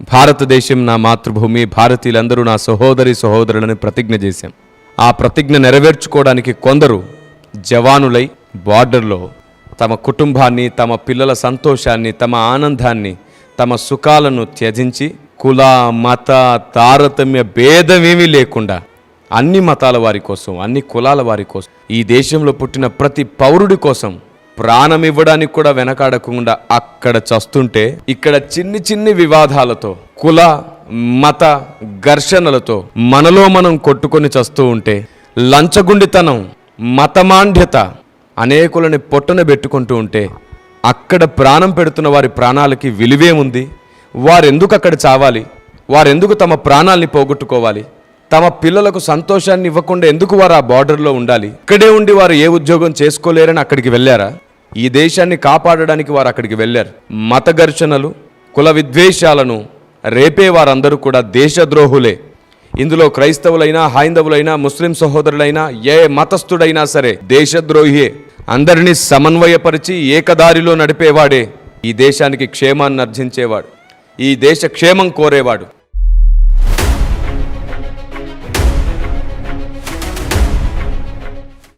భారతదేశం నా మాతృభూమి భారతీయులందరూ నా సహోదరి సహోదరులని ప్రతిజ్ఞ చేశాం. ఆ ప్రతిజ్ఞ నెరవేర్చుకోవడానికి కొందరు జవానులై బార్డర్లో తమ కుటుంబాన్ని తమ పిల్లల సంతోషాన్ని తమ ఆనందాన్ని తమ సుఖాలను త్యజించి కుల మత తారతమ్య భేదమేమీ లేకుండా అన్ని మతాల వారి కోసం అన్ని కులాల వారి కోసం ఈ దేశంలో పుట్టిన ప్రతి పౌరుడి కోసం ప్రాణం ఇవ్వడానికి కూడా వెనకాడకుండా అక్కడ చస్తుంటే ఇక్కడ చిన్ని చిన్ని వివాదాలతో కుల మత ఘర్షణలతో మనలో మనం కొట్టుకొని చస్తూ ఉంటే లంచగుండితనం మతమాండ్యత అనేకులని పొట్టన పెట్టుకుంటూ ఉంటే అక్కడ ప్రాణం పెడుతున్న వారి ప్రాణాలకి విలువేముంది? వారెందుకు అక్కడ చావాలి? వారెందుకు తమ ప్రాణాల్ని పోగొట్టుకోవాలి? తమ పిల్లలకు సంతోషాన్ని ఇవ్వకుండా ఎందుకు వారు ఆ బార్డర్లో ఉండాలి? ఇక్కడే ఉండి వారు ఏ ఉద్యోగం చేసుకోలేరని అక్కడికి వెళ్ళారా? ఈ దేశాన్ని కాపాడడానికి వారు అక్కడికి వెళ్ళారు. మత ఘర్షణలు కుల విద్వేషాలను రేపే వారందరూ కూడా దేశద్రోహులే. ఇందులో క్రైస్తవులైనా హైందవులైనా ముస్లిం సహోదరులైనా ఏ మతస్థుడైనా సరే దేశద్రోహియే. అందరినీ సమన్వయపరిచి ఏకదారిలో నడిపేవాడే ఈ దేశానికి క్షేమాన్ని అర్జించేవాడు. ఈ దేశ క్షేమం కోరేవాడు.